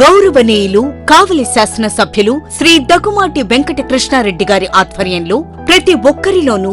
గౌరవనీయులు కావలి శాసన సభ్యులు శ్రీ దగ్గుమాటి వెంకట కృష్ణారెడ్డి గారి ఆధ్వర్యంలో ప్రతి ఒక్కరిలోనూ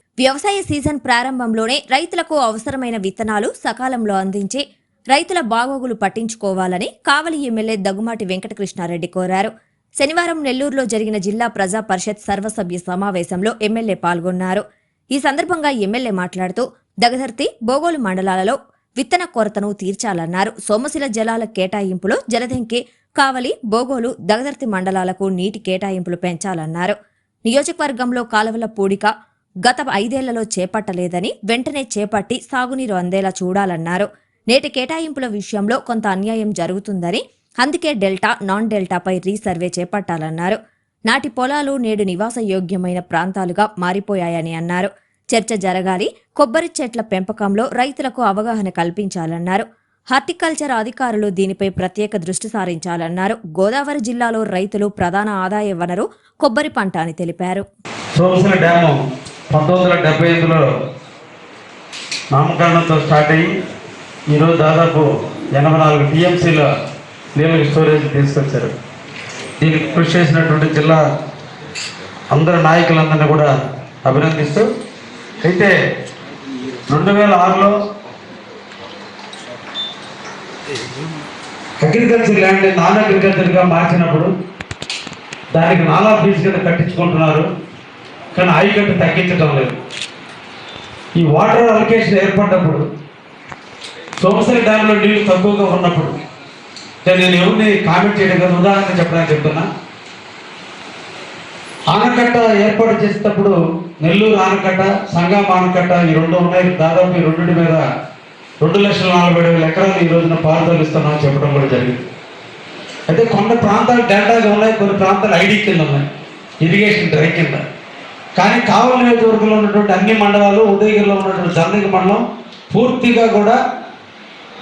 వ్యవసాయ సీజన్ ప్రారంభంలోనే రైతులకు అవసరమైన విత్తనాలు సకాలంలో అందించి రైతుల బాగోగులు పట్టించుకోవాలని కావలి ఎమ్మెల్యే దగ్గుమాటి వెంకటకృష్ణారెడ్డి కోరారు. శనివారం నెల్లూరులో జరిగిన జిల్లా ప్రజా పరిషత్ సర్వసభ్య సమావేశంలో ఎమ్మెల్యే పాల్గొన్నారు. ఈ సందర్భంగా ఎమ్మెల్యే మాట్లాడుతూ దగధర్తి బోగోలు మండలాలలో విత్తన కొరతను తీర్చాలన్నారు. సోమశిల జలాల కేటాయింపులో జలదెంకి కావలి బోగోలు దగదర్తి మండలాలకు నీటి కేటాయింపులు పెంచాలన్నారు. నియోజకవర్గంలో కాలువల పూడిక గత ఐదేళ్ళలో చేపట్టలేదని వెంటనే చేపట్టి సాగునీరు అందేలా చూడాలన్నారు. నేటి కేటాయింపుల విషయంలో కొంత అన్యాయం జరుగుతుందని అందుకే డెల్టా నాన్ డెల్టాపై రీసర్వే చేపట్టాలన్నారు. నాటి పొలాలు నేడు నివాసయోగ్యమైన ప్రాంతాలుగా మారిపోయాయని అన్నారు. చర్చ జరగాలి కొబ్బరి చెట్ల పెంపకంలో రైతులకు అవగాహన కల్పించాలన్నారు. హార్టికల్చర్ అధికారులు దీనిపై ప్రత్యేక దృష్టి సారించాలన్నారు. గోదావరి జిల్లాలో రైతులు ప్రధాన ఆదాయ వనరు కొబ్బరి పంట అని తెలిపారు. సోమశిల డ్యాము పంతొమ్మిది వందల డెబ్బై ఎనిమిదిలో నామకరణంతో స్టార్ట్ అయ్యి ఈరోజు దాదాపు ఎనభై నాలుగు టీఎంసీల నీళ్ళ స్టోరేజ్ తీసుకొచ్చారు. దీనికి కృషి చేసినటువంటి జిల్లా అందరి నాయకులందరినీ కూడా అభినందిస్తూ అయితే రెండు వేల ఆరులో అగ్రికల్చర్ ల్యాండ్ నాన్ అగ్రికల్చర్గా మార్చినప్పుడు దానికి నాలా బ్రిడ్జ్ కింద కట్టించుకుంటున్నారు. కానీ ఆయుకట్టు తగ్గించడం లేదు. ఈ వాటర్ అలొకేషన్ ఏర్పడినప్పుడు సోమసరి డ్యాంలో నీళ్ళు తక్కువగా ఉన్నప్పుడు నేను ఎవరిని కామెంట్ చేయడం కదా ఉదాహరణ చెప్పడానికి చెప్తున్నా. ఆనకట్ట ఏర్పాటు చేసేటప్పుడు నెల్లూరు ఆనకట్ట సంగం ఆనకట్ట ఈ రెండు ఉన్నాయి. దాదాపు ఈ రెండింటి మీద రెండు లక్షల నలభై ఏడు వేల ఎకరాలు ఈ రోజున పారుదల ఇస్తున్నామని చెప్పడం కూడా జరిగింది. అయితే కొన్ని ప్రాంతాలు డేటాగా ఉన్నాయి కొన్ని ప్రాంతాలు ఐడి కింద ఉన్నాయి ఇరిగేషన్ డ్రై కింద. కానీ కావలి నియోజకవర్గంలో ఉన్నటువంటి అన్ని మండలాలు ఉదయగిరిలో ఉన్నటువంటి జర్నగి మండలం పూర్తిగా కూడా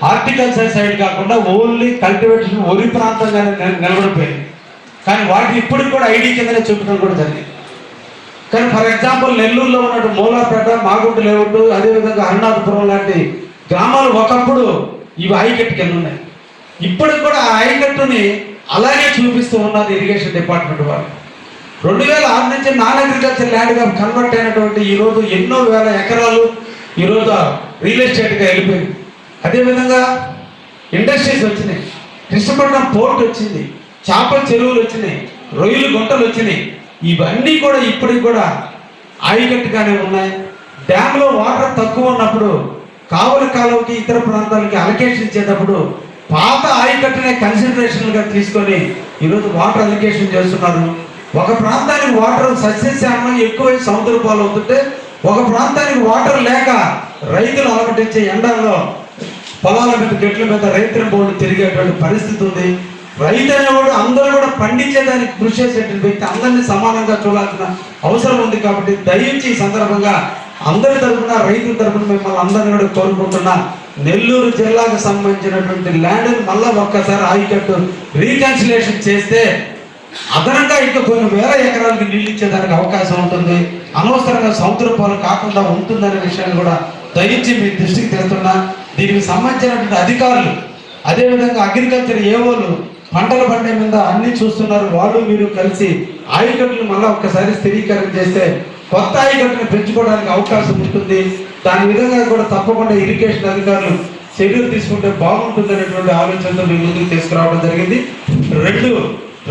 హార్టికల్చర్ సైడ్ కాకుండా ఓన్లీ కల్టివేషన్ వరి ప్రాంతంగానే నిలబడిపోయింది. కానీ వాటిని ఇప్పటికి కూడా ఐడి కిందనే చూపడం కూడా జరిగింది. కానీ ఫర్ ఎగ్జాంపుల్ నెల్లూరులో ఉన్నటువంటి మూలాపేట మాగుంట లేవుట్టు అదేవిధంగా హరినాథపురం లాంటి గ్రామాలు ఒకప్పుడు ఇవి ఐకట్టు కింద ఉన్నాయి. ఇప్పటికి కూడా ఆ ఆయకట్టుని అలాగే చూపిస్తూ ఉన్నారు ఇరిగేషన్ డిపార్ట్మెంట్ వాళ్ళు. రెండు వేల ఆరు నుంచి నాన్ అగ్రికల్చర్ ల్యాండ్గా కన్వర్ట్ అయినటువంటి ఈరోజు ఎన్నో వేల ఎకరాలు ఈరోజు రియల్ ఎస్టేట్గా వెళ్ళిపోయింది. అదేవిధంగా ఇండస్ట్రీస్ వచ్చినాయి. కృష్ణపట్నం పోర్ట్ వచ్చింది. చేపల చెరువులు వచ్చినాయి. రొయ్యలు గుంటలు వచ్చినాయి. ఇవన్నీ కూడా ఇప్పటికి కూడా ఆయకట్టుగానే ఉన్నాయి. డ్యామ్లో వాటర్ తక్కువ ఉన్నప్పుడు కావలి కాలువకి ఇతర ప్రాంతాలకి అలకేషన్ ఇచ్చేటప్పుడు పాత ఆయకట్టునే కన్సిడరేషన్గా తీసుకొని ఈరోజు వాటర్ అలికేషన్ చేస్తున్నారు. ఒక ప్రాంతానికి వాటర్ సస్యశ్యామం ఎక్కువై సముద్ర పాలు అవుతుంటే ఒక ప్రాంతానికి వాటర్ లేక రైతులు అలమటించే ఎండల్లో పొలాల మీద చెట్ల మీద రైతుల బోర్డు తిరిగేటువంటి పరిస్థితి ఉంది. రైతు అనేవాడు అందరూ కూడా పండించేదానికి కృషి చేసేటువంటి వ్యక్తి అందరినీ సమానంగా చూడాల్సిన అవసరం ఉంది కాబట్టి దయించి ఈ సందర్భంగా అందరి తరపున రైతుల తరపున మిమ్మల్ని అందరినీ కూడా కోరుకుంటున్నా నెల్లూరు జిల్లాకు సంబంధించినటువంటి ల్యాండ్ మళ్ళా ఒక్కసారి ఆయికట్టు రీకన్సిలేషన్ చేస్తే అదనంగా ఇంకా కొన్ని వేల ఎకరాలకి నీళ్ళు ఇచ్చేదానికి అవకాశం ఉంటుంది. అనవసరంగా సముద్ర పాలు కాకుండా ఉంటుందనే విషయాన్ని కూడా దయించి మీ దృష్టికి తెస్తున్నా దీనికి సంబంధించినటువంటి అధికారులు అదేవిధంగా అగ్రికల్చర్ ఏవోలు పంటల పండే మీద అన్ని చూస్తున్నారు. వాళ్ళు మీరు కలిసి ఆయుకట్లు మళ్ళీ ఒక్కసారి స్థిరీకరణ చేస్తే కొత్త ఆయకట్టును పెంచుకోవడానికి అవకాశం ఉంటుంది. దాని విధంగా కూడా తప్పకుండా ఇరిగేషన్ అధికారులు చర్యలు తీసుకుంటే బాగుంటుంది అనేటువంటి ఆలోచనతో మీ ముందుకు తీసుకురావడం జరిగింది. రెండు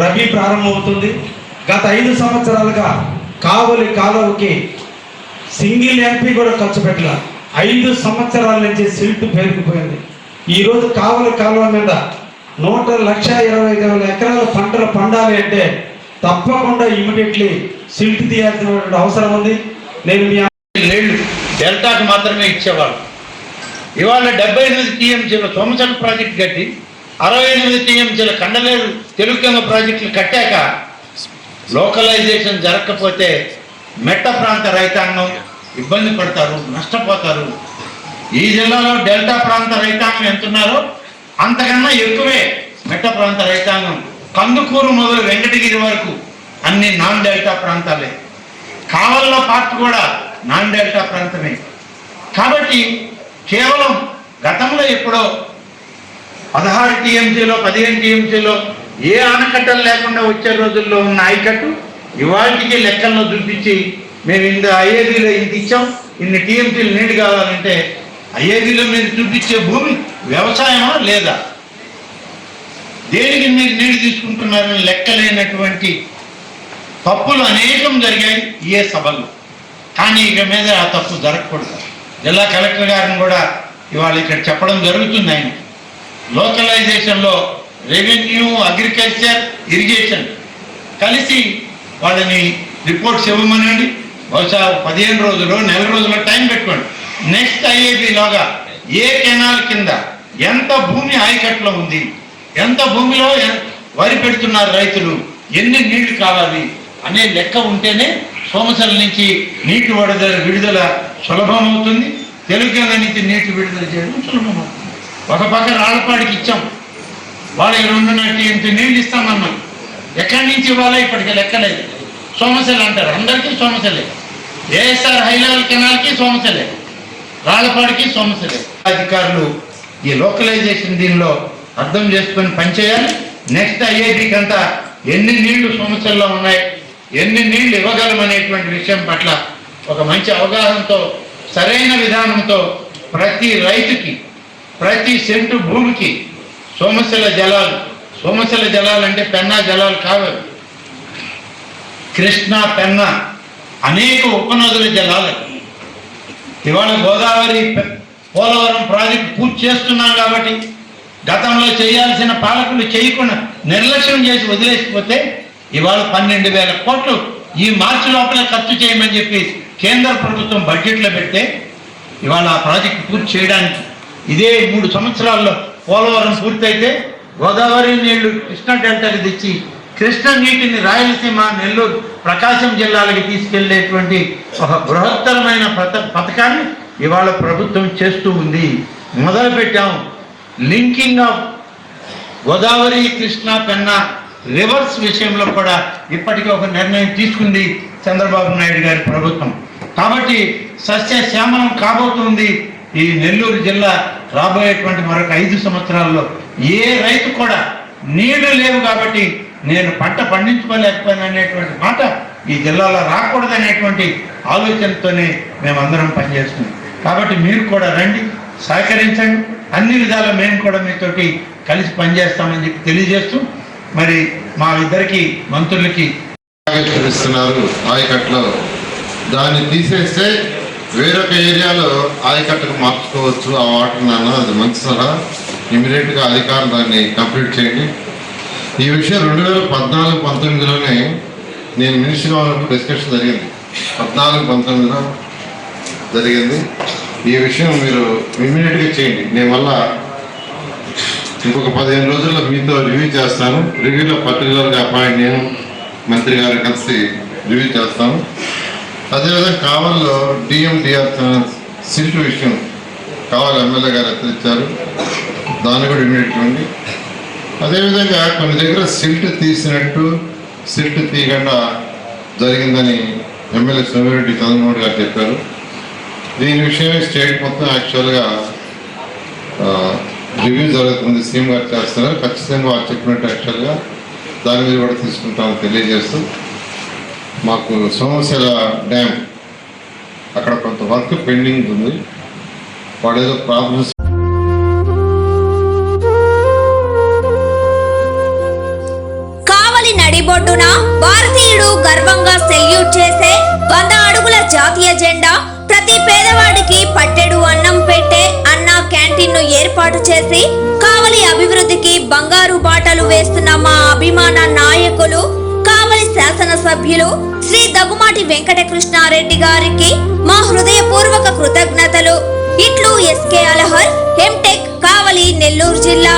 రబీ ప్రారంభమవుతుంది. గత ఐదు సంవత్సరాలుగా కావలి కాలువకి సింగిల్ ఎంపీ కూడా ఖర్చు పెట్టాల. ఐదు సంవత్సరాల నుంచి సిల్ట్ పేరుకుపోయింది. ఈరోజు కావలి కాలువ మీద నూట లక్ష ఇరవై ఐదు వేల ఎకరాల పంటలు పండాలి అంటే తప్పకుండా ఇమీడియట్లీ సిల్ట్ తీయాల్సిన అవసరం ఉంది. నేను మీ నీళ్ళు డెల్టాకు మాత్రమే ఇచ్చేవాళ్ళు. ఇవాళ డెబ్బై ఎనిమిది టీఎంసీల సోమచల ప్రాజెక్ట్ కట్టి అరవై ఎనిమిది టీఎంసీల కండలేరు తెలుగుగంగ ప్రాజెక్టులు కట్టాక లోకలైజేషన్ జరగకపోతే మెట్ట ప్రాంత రైతాంగం ఇబ్బంది పడతారు నష్టపోతారు. ఈ జిల్లాలో డెల్టా ప్రాంత రైతాంగం ఎంతున్నారో అంతకన్నా ఎక్కువే మెట్ట ప్రాంత రైతాంగం. కందుకూరు మొదలు వెంకటగిరి వరకు అన్ని నాన్ డెల్టా ప్రాంతాలే. కావల్ల పార్ట్ కూడా నాన్ డెల్టా ప్రాంతమే. కాబట్టి కేవలం గతంలో ఎప్పుడో పదహారు టీఎంసీలో పదిహేను టీఎంసీలో ఏ ఆనకట్టలు లేకుండా వచ్చే రోజుల్లో ఉన్న ఆయకట్టు ఇవాళకి లెక్కల్లో చూపించి మేము ఇంత ఐఏబీలో ఇంత ఇచ్చాం ఇన్ని టీఎంసీలు నీళ్ళు కావాలంటే ఐఏబీలో మీరు చూపించే భూమి వ్యవసాయమా లేదా? దేనికి మీరు నీళ్ళు తీసుకుంటున్నారని లెక్కలేనటువంటి తప్పులు అనేకం జరిగాయి ఏ సభల్లో కానీ ఇక మీద ఆ తప్పు జరగకూడదు. జిల్లా కలెక్టర్ గారిని కూడా ఇవాళ ఇక్కడ చెప్పడం జరుగుతుంది ఆయన లోకలైజేషన్లో రెవెన్యూ అగ్రికల్చర్ ఇరిగేషన్ కలిసి వాళ్ళని రిపోర్ట్స్ ఇవ్వమనండి. బహుశా పదిహేను రోజులు నెల రోజుల టైం పెట్టుకోండి. నెక్స్ట్ ఐఏబీలోగా ఏ కెనాల్ కింద ఎంత భూమి ఆయకట్లో ఉంది? ఎంత భూమిలో వరి పెడుతున్నారు రైతులు? ఎన్ని నీళ్ళు కావాలి? అనే లెక్క ఉంటేనే సోమసల నుంచి నీటి విడుదల విడుదల సులభం అవుతుంది తెలుగుగంగ నుంచి నీటి విడుదల చేయడం సులభం అవుతుంది ఒక పక్క రాళ్ళపాడికి ఇచ్చాం. వాళ్ళకి రెండున్నర ఇంత నీళ్ళు ఇస్తామన్నాం. ఎక్కడి నుంచి ఇవ్వాలో ఇప్పటికి లెక్కలేదు. సోమశల అంటారు. అందరికీ సోమశలే. ASR high level కెనాల్కి సోమశలే. రాళ్ళపాడికి సోమశలే. అధికారులు ఈ లోకలైజేషన్ దీనిలో అర్థం చేసుకొని పనిచేయాలి నెక్స్ట్ ఐఐటికి అంతా ఎన్ని నీళ్ళు సమస్యల్లో ఉన్నాయి ఎన్ని నీళ్ళు ఇవ్వగలమనేటువంటి విషయం పట్ల ఒక మంచి అవగాహనతో సరైన విధానంతో ప్రతి రైతుకి ప్రతి సెంటు భూమికి సోమశల జలాలు సోమశల జలాలు అంటే పెన్నా జలాలు కావు కృష్ణ పెన్న అనేక ఉపనదుల జలాలు ఇవాళ గోదావరి పోలవరం ప్రాజెక్టు పూర్తి చేస్తున్నాం కాబట్టి గతంలో చేయాల్సిన పాలకులు చేయకుండా నిర్లక్ష్యం చేసి వదిలేసిపోతే ఇవాళ పన్నెండు వేల కోట్లు ఈ మార్చి లోపల ఖర్చు చేయమని చెప్పి కేంద్ర ప్రభుత్వం బడ్జెట్లో పెడితే ఇవాళ ఆ ప్రాజెక్టు పూర్తి చేయడానికి ఇదే మూడు సంవత్సరాల్లో పోలవరం పూర్తయితే గోదావరి నీళ్ళు కృష్ణా డెల్టాకి తెచ్చి కృష్ణ నీటిని రాయలసీమ నెల్లూరు ప్రకాశం జిల్లాలకి తీసుకెళ్ళేటువంటి ఒక బృహత్తరమైన పథకాన్ని ఇవాళ ప్రభుత్వం చేస్తూ ఉంది. మొదలుపెట్టాము. Linking of Godavari Krishna Penna reverse విషయంలో కూడా ఇప్పటికీ ఒక నిర్ణయం తీసుకుంది చంద్రబాబు నాయుడు గారి ప్రభుత్వం. కాబట్టి సస్యశ్యామలం కాబోతుంది ఈ నెల్లూరు జిల్లా రాబోయేటువంటి మరొక ఐదు సంవత్సరాల్లో. ఏ రైతు కూడా నీళ్ళు లేవు కాబట్టి నేను పంట పండించుకోలేకపోయాను అనేటువంటి మాట ఈ జిల్లాలో రాకూడదనేటువంటి ఆలోచనతోనే మేమందరం పనిచేస్తున్నాం. కాబట్టి మీరు కూడా రండి. సహకరించండి. అన్ని విధాలు మేము కూడా మీతోటి కలిసి పనిచేస్తామని చెప్పి తెలియజేస్తూ మరి మా ఇద్దరికి మంత్రులకి ఆవిష్కరిస్తున్నారు ఆయకట్లో. దాన్ని తీసేస్తే వేరొక ఏరియాలో ఆయకట్టకు మార్చుకోవచ్చు. ఆ వాటర్ నాన్న అది మంచి సలహా. ఇమీడియట్గా అధికారులు దాన్ని కంప్లీట్ చేయండి. ఈ విషయం రెండు వేల పద్నాలుగు పంతొమ్మిదిలోనే నేను మినిస్టర్గా ఉన్నప్పుడు డిస్కషన్ జరిగింది. పద్నాలుగు పంతొమ్మిదిలో జరిగింది. ఈ విషయం మీరు ఇమీడియట్గా చేయండి. నేను వల్ల ఇంకొక పదిహేను రోజుల్లో మీతో రివ్యూ చేస్తాను. రివ్యూలో పర్టికులర్గా అపాయింట్ నేను మంత్రి గారు కలిసి రివ్యూ చేస్తాను. అదేవిధంగా కావల్లో డిఎండిఆర్ సిల్ట్ విషయం కావాలి ఎమ్మెల్యే గారు హెచ్చరించారు దాన్ని కూడా ఇమీడియట్గా ఇవ్వండి అదేవిధంగా కొన్ని దగ్గర సిల్ట్ తీసినట్టు సిల్ట్ తీయకుండా జరిగిందని ఎమ్మెల్యే సోమిరెడ్డి చంద్రమోహన్ గారు చెప్పారు. దీని విషయమే స్టేట్ మొత్తం యాక్చువల్గా రివ్యూ జరుగుతుంది. సీఎం గారు చేస్తున్నారు. ఖచ్చితంగా వారు చెప్పినట్టు యాక్చువల్గా దాని మీద కూడా తీసుకుంటాము తెలియజేస్తూ మాకు సోమశిల డ్యామ్ అక్కడ కొంత వర్క్ పెండింగ్ ఉంది. వాడు ఏదో ప్రాబ్లమ్స్ కావలి నడిబొడ్డున భారతీయుడు గర్వంగా సెల్యూట్ చేసే వంద అడుగుల జాతీయ జెండా ప్రతి పేదవాడికి పట్టెడు అన్నం పెట్టే అన్న క్యాంటీన్ను ఏర్పాటు చేసి కావలి అభివృద్ధికి బంగారు బాటలు వేస్తున్న మా అభిమాన నాయకులు కావలి శాసనసభ్యులు శ్రీ దగ్గుమాటి వెంకటకృష్ణారెడ్డి గారికి మా హృదయపూర్వక కృతజ్ఞతలు. ఇట్లు ఎస్కే అలహర్ ఎంటెక్ కావలి నెల్లూరు జిల్లా.